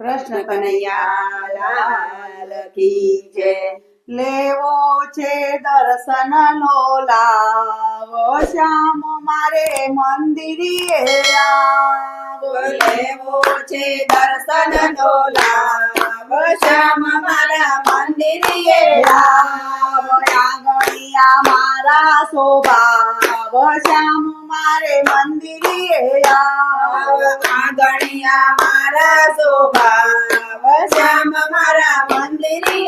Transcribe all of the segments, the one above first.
કૃષ્ણ કનૈયા લાલ કી જય. લેવો છે દર્શન નો લાવો શ્યામ મારે મંદિરે આવો. લેવો છે દર્શન નો લાવો શ્યામ મારા મંદિરે આવ. આગળિયા મારા શોભાવ શ્યામ મારે મંદિરે આગણિયા મારા શોભાવ શ્યામ મારા મંદિરે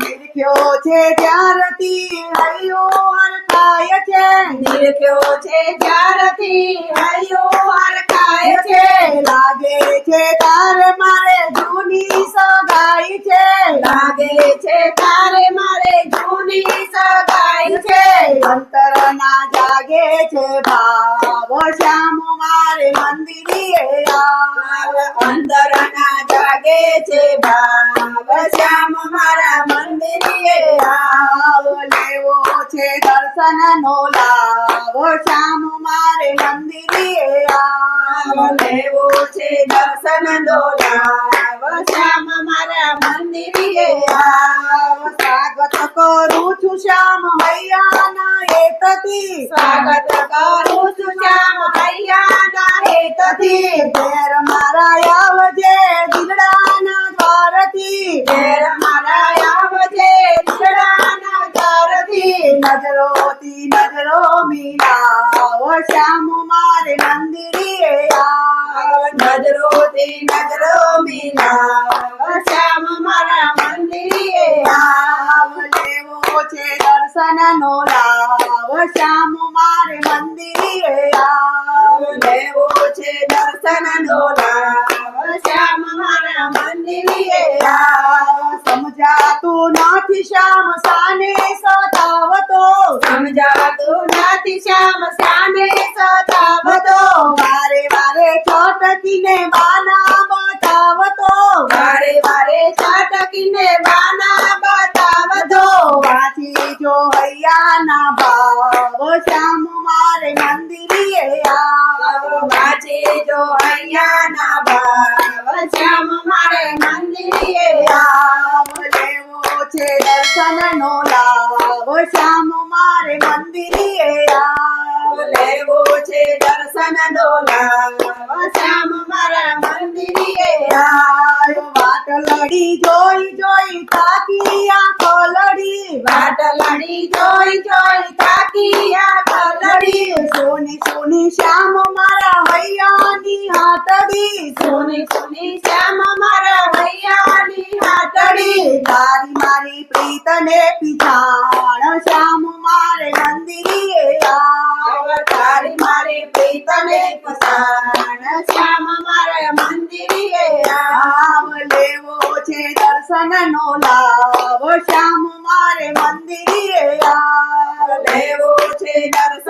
નિરખ્યો છે ત્યારથી હૈયો હરકાય છે. નિરખ્યો છે જ્યારથી હૈયો હરકાય છે. લાગે છે તાર મારે જૂની સગાઈ છે લાગે છે તારે મારે જૂની સગાઈ છે અંતર ના જાગે છે ભાવ. શ્યામ મારે મંદિરે અંતરના જાગે છે ભાવ. શ્યામ મારા મંદિરે આવ. લેવો છે દર્શન નો લાવ. શ્યામ મારે મંદિરે આવ. લેવો છે દર્શન નો લાવ. શ્યામ મારા મંદિરે આવ સ્વાગત કરું છું શ્યામ હૈયાના હેતથી સ્વાગત કરું છું શ્યામ હૈયાના હેતથી. ઘેર મારા આવજે દીકડાના દ્વારથી. ઘેર મારા આવજે દીકડાના ઘરથી નજરોથી નજરો મિલાવો શ્યામ મારે મંદિરે નજરોથી નજરો મિલાવ શ્યામ મારા મંદિરે આવ. લેવો છે દર્શન નો લાવ શ્યામ મારે મંદિરે લેવો છે દર્શન નો શ્યામ મારા મંદિરે સમજાતું નથી શ્યામ સાને સતાવતો. સમજાતું નથી શ્યામ સાને સતાવતો. વારે વારે છટકીને બાના બતાવતો. વારે વારે છાટકીને બાના મારે મંદિરે આવ. વાંચે જો ભાવ શ્યામ મારે મંદિરે આવ. લેવો છે દર્શન નો લાવો શ્યામ મારે મંદિરીએ આવ. લેવો છે દર્શન નો લાવ શ્યામ મારા મંદિરે આવ. વાટ લડી જોઈ જોઈ તાકી આંખો લડી વાટ લડી જોઈ જોઈ તાકી આ કલડી સોની સોની શ્યામ મારા હૈયાની હાથડી સોની સોની શ્યામ મારા ભૈયાની હાથડી તારી મારી પ્રીતને પિછાણ શ્યામ મારે મંદિરે તારી, મારી પ્રીતને પસાણ શ્યામ મારા મંદિરે આવ લેવો છે દર્શન નો લાવ શ્યામ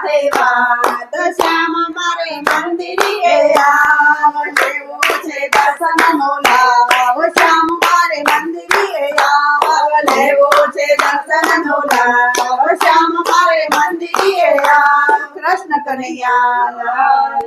વાત શ્યામ મારે મંદિરે આવ છે દર્શન નો લાવ શ્યામ મારે મંદિરે આવ લેવો છે કૃષ્ણ કનૈયા.